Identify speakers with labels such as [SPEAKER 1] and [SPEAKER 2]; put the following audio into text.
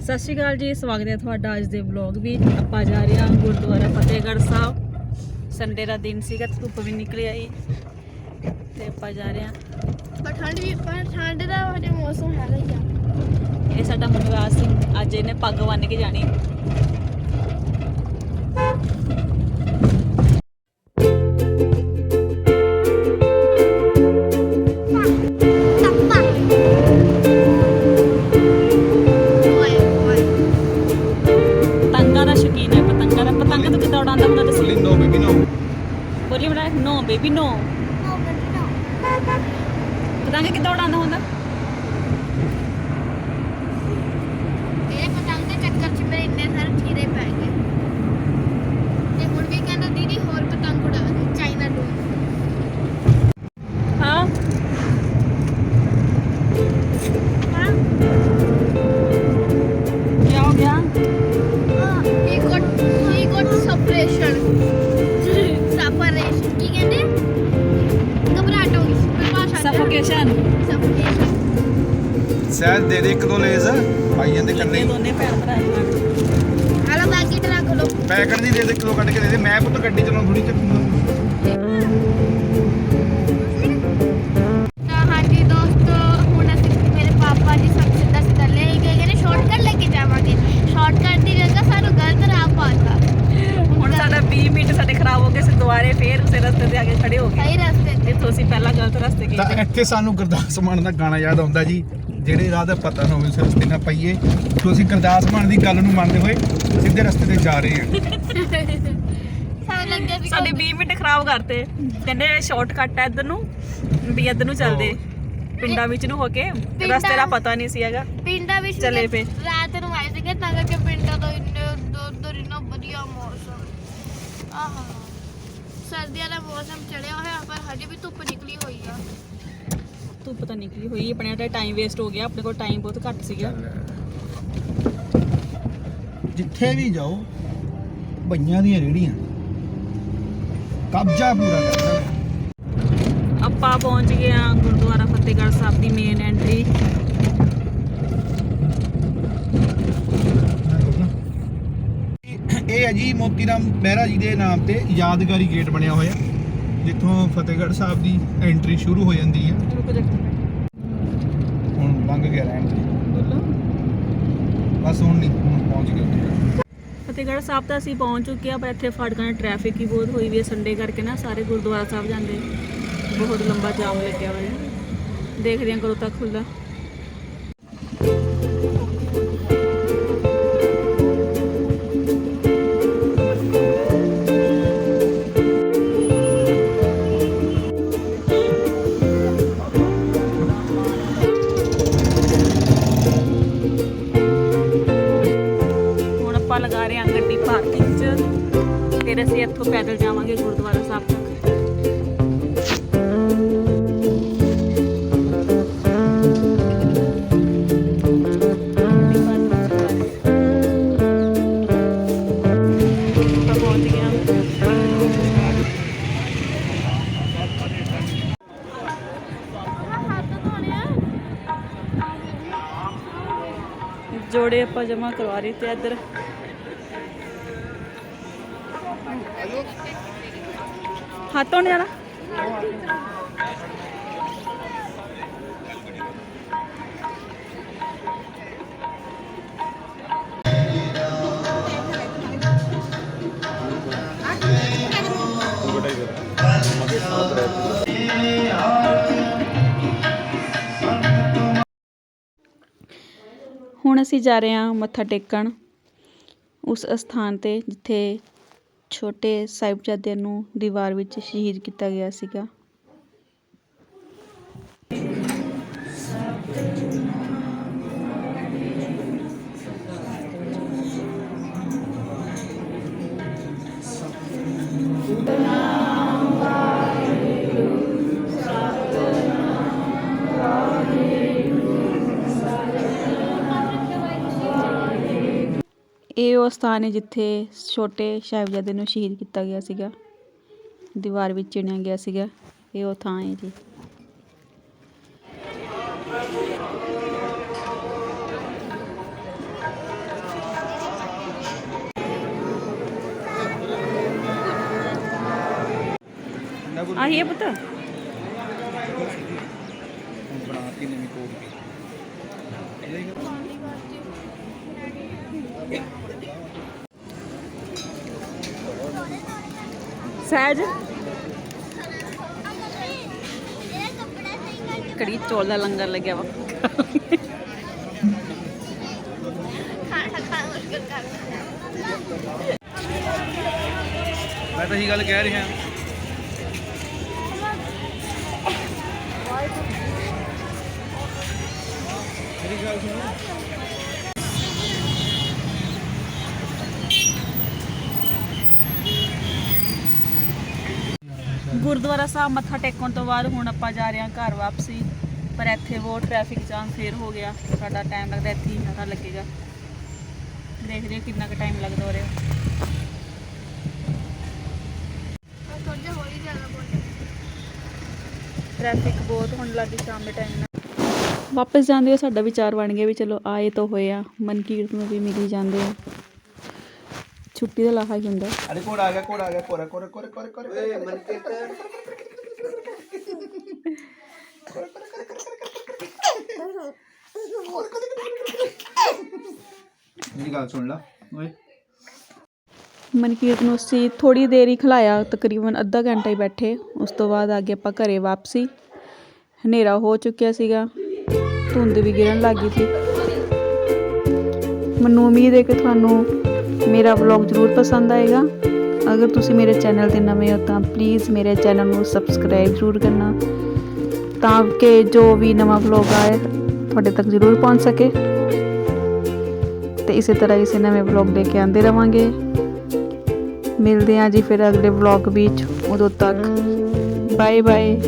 [SPEAKER 1] ਸਤਿ ਸ਼੍ਰੀ ਅਕਾਲ ਜੀ ਸਵਾਗਤ ਹੈ ਤੁਹਾਡਾ ਅੱਜ ਦੇ ਵਲੌਗ ਵਿੱਚ ਆਪਾਂ ਜਾ ਰਹੇ ਹਾਂ ਗੁਰਦੁਆਰਾ ਫਤਿਹਗੜ੍ਹ ਸਾਹਿਬ। ਸੰਡੇ ਦਾ ਦਿਨ ਸੀਗਾ ਧੁੱਪ ਵੀ ਨਿਕਲੀ ਆਈ। ਤੇ ਆਪਾਂ ਜਾ ਰਹੇ ਹਾਂ।
[SPEAKER 2] ਪਰ ਠੰਡ ਵੀ ਪਰ ਠੰਡ ਦਾ ਹਜੇ ਮੌਸਮ ਹੀ ਆ।
[SPEAKER 1] ਇਹ ਸਾਡਾ ਮਨਵਾਸ ਸਿੰਘ ਅੱਜ ਇਹਨੇ ਪੱਗ ਬੰਨ੍ਹ ਕੇ ਜਾਣੀ। ਕਿੱਦਾਂ ਉਡਾਉਂਦਾ ਹੁੰਦਾ?
[SPEAKER 2] ਇਹ ਪਤੰਗ ਦੇ ਚੱਕਰ 'ਚ ਮੇਰੇ ਇੰਨੇ ਸਾਰੇ ਠੀਰੇ ਪੈ ਗਏ। ਤੇ ਹੁਣ ਵੀ ਕਹਿੰਦਾ ਦੀਦੀ ਹੋਰ ਪਤੰਗ ਉਡਾ ਦੇ ਚਾਈਨਾ ਡੋਰ
[SPEAKER 1] ਹਾਂ।
[SPEAKER 2] ਹਾਂ।
[SPEAKER 1] ਕੀ ਹੋ ਗਿਆ?
[SPEAKER 2] He got he got suppression. Suppression ਕੀ ਕਹਿੰਦੇ? ਘਬਰਾਹਟ ਹੋ ਗਈ ਸੀ ਭਾਸ਼ਾ
[SPEAKER 1] ਸਫੋਕੇਸ਼ਨ
[SPEAKER 2] ਸਫੋਕੇਸ਼ਨ
[SPEAKER 3] ਸਹਿਜ ਦੇ ਦੇ ਇੱਕ ਦੋ ਲੇਜ਼। ਆਈ ਜਾਂਦੇ ਕੰਨੇ
[SPEAKER 1] ਦੋਨੇ ਭੈਣ ਭਰਾ
[SPEAKER 2] ਹਾਲਾ ਪੈਕੇਟ ਰੱਖ ਲਓ।
[SPEAKER 3] ਪੈਕਟ ਦੀ ਦੇ ਦੇ ਕਿਲੋ ਕੱਢ ਕੇ ਦੇ ਦੇ। ਮੈਂ ਪੁੱਤ ਗੱਡੀ ਚਲਾਉਣ ਥੋੜੀ ਚੱਕੂਗਾ।
[SPEAKER 2] ਤਾਂ ਹਾਂਜੀ ਦੋਸਤੋ ਹੁਣ ਅਸੀਂ ਮੇਰੇ ਪਾਪਾ ਜੀ ਸਾਨੂੰ ਸਿੱਧਾ ਸਿੱਧਾ ਲੈ ਕੇ ਗਏ। ਨੇ ਸ਼ਾਰਟਕਟ ਲੈ ਕੇ ਜਾਵਾਂਗੇ। ਸ਼ਾਰਟਕਟ ਦੀ ਜਗ੍ਹਾ ਸਾਨੂੰ ਗਲਤ ਰਾਹ ਪਾਤਾ।
[SPEAKER 1] ਹੁਣ ਸਾਡਾ 20 ਮਿੰਟ ਸਾਡੇ ਖਰਾਬ ਹੋ ਗਏ ਸੀ ਦੁਬਾਰੇ ਫੇਰ ਉਸੇ ਰਸਤੇ ਤੇ ਆ ਕੇ ਖੜੇ ਹੋ ਗਏ।
[SPEAKER 2] ਸਹੀ ਰਸਤੇ ਤੇ।
[SPEAKER 1] ਜਿੱਥੋਂ ਅਸੀਂ ਪਹਿਲਾਂ ਗਲਤ ਰਸਤੇ ਗਏ
[SPEAKER 3] ਤਾਂ ਇੱਥੇ ਸਾਨੂੰ ਗੁਰਦਾਸ ਮਾਨ ਦਾ ਗਾਣਾ ਯਾਦ ਆਉਂਦਾ ਜੀ। ਜਿਹੜੇ ਰਾਹ ਦਾ ਪਤਾ ਨਾ ਹੋਵੇ ਉਸ ਰਸਤੇ ਨਾ ਪਈਏ। ਤੋਂ ਅਸੀਂ ਗੁਰਦਾਸ ਮਾਨ ਦੀ ਗੱਲ ਨੂੰ ਮੰਨਦੇ ਹੋਏ ਸਿੱਧੇ ਰਸਤੇ ਤੇ ਜਾ ਰਹੇ ਹਾਂ।
[SPEAKER 2] ਸਾਨੂੰ ਲੱਗਿਆ ਸੀ
[SPEAKER 1] ਸਾਡੇ 20 ਮਿੰਟ ਖਰਾਬ ਕਰਤੇ। ਕਹਿੰਦੇ ਸ਼ਾਰਟਕਟ ਹੈ ਇੱਧਰ ਨੂੰ ਵੀ ਇੱਧਰ ਨੂੰ ਚੱਲਦੇ। ਪਿੰਡਾਂ ਵਿੱਚ ਨੂੰ ਹੋ ਕੇ। ਰਸਤੇ ਦਾ ਪਤਾ ਨਹੀਂ ਸੀ ਹੈਗਾ।
[SPEAKER 2] ਪਿੰਡਾਂ ਵਿੱਚ
[SPEAKER 1] ਚਲੇ ਪਏ।
[SPEAKER 2] ਰਾਤ ਨੂੰ ਆਏ ਸੀਗੇ ਤਾਂ ਕਰਕੇ ਪਿੰਡਾਂ ਤੋਂ ਇੰਨੇ ਉਧਰ ਇੰਨਾ ਵਧੀਆ ਮੌਸਮ। ਆਹ। ਸਰਦੀਆਂ ਦਾ ਮੌਸਮ ਚੜਿਆ ਹੋਇਆ ਪਰ ਹਜੇ ਵੀ ਧੁੱਪ ਨਿਕਲੀ ਹੋਈ ਆ।
[SPEAKER 1] ਧੁੱਪ ਤਾਂ ਨਿਕਲੀ ਹੋਈ ਆਪਣੇ ਦਾ ਟਾਈਮ ਵੇਸਟ ਹੋ ਗਿਆ ਆਪਣੇ ਕੋਲ ਟਾਈਮ ਬਹੁਤ ਘੱਟ ਸੀਗਾ।
[SPEAKER 3] ਜਿੱਥੇ ਵੀ ਜਾਓ ਭਈਆਂ ਦੀਆਂ ਰੇੜੀਆਂ। ਕਬਜ਼ਾ ਪੂਰਾ ਕਰਦਾ
[SPEAKER 1] ਆਪਾਂ ਪਹੁੰਚ ਗਏ ਆ ਗੁਰਦੁਆਰਾ ਫਤਿਹਗੜ੍ਹ ਸਾਹਿਬ ਦੀ ਮੇਨ ਐਂਟਰੀ
[SPEAKER 3] ਇਹ ਹੈ ਜੀ ਮੋਤੀ ਰਾਮ ਮਹਿਰਾ ਜੀ ਦੇ ਨਾਮ ਤੇ ਯਾਦਗਾਰੀ ਗੇਟ ਬਣਿਆ ਹੋਇਆ। ਜਿੱਥੋਂ ਫਤਿਹਗੜ੍ਹ ਸਾਹਿਬ ਦੀ ਐਂਟਰੀ ਸ਼ੁਰੂ ਹੋ ਜਾਂਦੀ ਹੈ ਹੁਣ ਲੰਘ ਗਿਆ ਐਂਟਰੀ ਬਸ ਹੁਣ ਨਹੀਂ ਹੁਣ ਪਹੁੰਚ ਗਏ ਉੱਥੇ।
[SPEAKER 1] ਫਤਿਹਗੜ੍ਹ ਸਾਹਿਬ ਤਾਂ ਅਸੀਂ ਪਹੁੰਚ ਚੁੱਕੇ ਆ ਪਰ ਇੱਥੇ ਫਾਟਕਾਂ 'ਚ ਟ੍ਰੈਫਿਕ ਹੀ ਬਹੁਤ ਹੋਈ ਵੀ ਹੈ ਸੰਡੇ ਕਰਕੇ ਨਾ ਸਾਰੇ ਗੁਰਦੁਆਰਾ ਸਾਹਿਬ ਜਾਂਦੇ। ਬਹੁਤ ਲੰਬਾ ਜਾਮ ਲੱਗਿਆ ਹੋਇਆ। ਦੇਖਦੇ ਹਾਂ ਕਦੋਂ ਤੱਕ ਖੁੱਲਦਾ ਫਿਰ ਅਸੀਂ ਇੱਥੋਂ ਪੈਦਲ ਜਾਵਾਂਗੇ ਗੁਰਦੁਆਰਾ ਸਾਹਿਬ ਤੱਕ। ਜੋੜੇ ਆਪਾਂ ਜਮਾ ਕਰਵਾ ਰਹੇ ਤੇ ਇੱਧਰ ਹੱਥ ਧੋਣ ਜਾਣਾ। ਹੁਣ ਅਸੀਂ ਜਾ ਰਹੇ ਹਾਂ ਮੱਥਾ ਟੇਕਣ। ਉਸ ਅਸਥਾਨ ਤੇ ਜਿੱਥੇ ਛੋਟੇ ਸਾਹਿਬਜ਼ਾਦਿਆਂ ਨੂੰ ਦੀਵਾਰ ਵਿੱਚ ਸ਼ਹੀਦ ਕੀਤਾ ਗਿਆ ਸੀਗਾ। ਉਹ ਸਥਾਨ ਹੈ ਜਿੱਥੇ ਛੋਟੇ ਸਾਹਿਬਜ਼ਾਦੇ ਨੂੰ ਸ਼ਹੀਦ ਕੀਤਾ ਗਿਆ ਸੀਗਾ। ਦੀਵਾਰ ਵਿੱਚ ਚਿਣਿਆ ਗਿਆ ਸੀਗਾ। ਇਹ ਉਹ ਥਾਂ ਹੈ ਜੀ। ਆਹੀ ਹੈ ਪੁੱਤ? ਸਹਿਜ। ਕੜੀ ਚੌਲ ਦਾ ਲੰਗਰ ਲੱਗਿਆ ਵਾ।
[SPEAKER 3] ਮੈਂ ਤਾਂ ਇਹੀ ਗੱਲ ਕਹਿ ਰਿਹਾ। ਮੇਰੀ ਗੱਲ ਸੁਣੋ।
[SPEAKER 1] ਗੁਰਦੁਆਰਾ ਸਾਹਿਬ ਮੱਥਾ ਟੇਕਣ ਤੋਂ ਬਾਅਦ ਹੁਣ ਆਪਾਂ ਜਾ ਰਹੇ ਹਾਂ ਘਰ ਵਾਪਸੀ। ਪਰ ਇੱਥੇ ਬਹੁਤ ਟ੍ਰੈਫਿਕ ਜਾਮ ਫੇਰ ਹੋ ਗਿਆ। ਸਾਡਾ ਟਾਈਮ ਲੱਗਦਾ ਇੱਥੇ ਹੀ ਪਤਾ ਲੱਗੇਗਾ। ਦੇਖਦੇ ਹਾਂ ਕਿੰਨਾ ਕੁ ਟਾਈਮ ਲੱਗਦਾ ਹੋ ਰਿਹਾ
[SPEAKER 2] ਹੋਰ ਹੀ ਜ਼ਿਆਦਾ ਬੋਲ
[SPEAKER 1] ਟ੍ਰੈਫਿਕ ਬਹੁਤ ਹੋਣ ਲੱਗੀ ਸ਼ਾਮ ਦੇ ਟਾਈਮ ਨਾਲ। ਵਾਪਸ ਜਾਂਦੇ ਹੋ ਸਾਡਾ ਵਿਚਾਰ ਬਣ ਗਿਆ ਵੀ ਚਲੋ ਆਏ ਤਾਂ ਹੋਏ ਆ। ਮਨਕੀਰਤ ਨੂੰ ਵੀ ਮਿਲੀ ਜਾਂਦੇ ਆ। ਛੁੱਟੀ ਦਾ ਲਾਹਾ ਹੀ ਹੁੰਦਾ
[SPEAKER 3] ਅਰੇ ਕੋੜ ਆ ਗਿਆ ਕੋੜ ਆ ਗਿਆ ਕੋਰੇ ਕੋਰੇ ਕੋਰੇ ਕੋਰੇ ਕੋਰੇ ਓਏ ਮਨਕੀਰਤ ਮੇਰੀ ਗੱਲ ਸੁਣ ਲਾ ਓਏ
[SPEAKER 1] ਮਨਕੀਰਤ ਨੂੰ ਅਸੀਂ ਥੋੜੀ ਦੇਰ ਹੀ ਖਿਲਾਇਆ ਤਕਰੀਬਨ ਅੱਧਾ ਘੰਟਾ ਹੀ ਬੈਠੇ ਉਸ ਤੋਂ ਬਾਅਦ ਆ ਗਏ ਆਪਾਂ ਘਰੇ ਵਾਪਸੀ ਹਨੇਰਾ ਹੋ ਚੁੱਕਿਆ ਸੀਗਾ ਧੁੰਦ ਵੀ ਗਿਰਨ ਲੱਗ ਗਈ ਸੀ ਮੈਨੂੰ ਉਮੀਦ ਹੈ ਕਿ ਤੁਹਾਨੂੰ ਮੇਰਾ ਵਲੌਗ ਜ਼ਰੂਰ ਪਸੰਦ ਆਏਗਾ। ਅਗਰ ਤੁਸੀਂ ਮੇਰੇ ਚੈਨਲ ਤੇ ਨਵੇਂ ਹੋ ਤਾਂ ਪਲੀਜ਼ ਮੇਰੇ ਚੈਨਲ ਨੂੰ ਸਬਸਕ੍ਰਾਈਬ ਜ਼ਰੂਰ ਕਰਨਾ, ਤਾਂ ਕਿ ਜੋ ਵੀ ਨਵਾਂ ਵਲੌਗ ਆਏ, ਤੁਹਾਡੇ ਤੱਕ ਜ਼ਰੂਰ ਪਹੁੰਚ ਸਕੇ। ਤੇ ਇਸੇ ਤਰ੍ਹਾਂ ਇਸੇ ਨਵੇਂ ਵਲੌਗ ਲੈ ਕੇ ਆਉਂਦੇ ਰਵਾਂਗੇ। ਮਿਲਦੇ ਹਾਂ ਜੀ ਫਿਰ ਅਗਲੇ ਵਲੌਗ ਵਿੱਚ। ਉਦੋਂ ਤੱਕ ਬਾਏ ਬਾਏ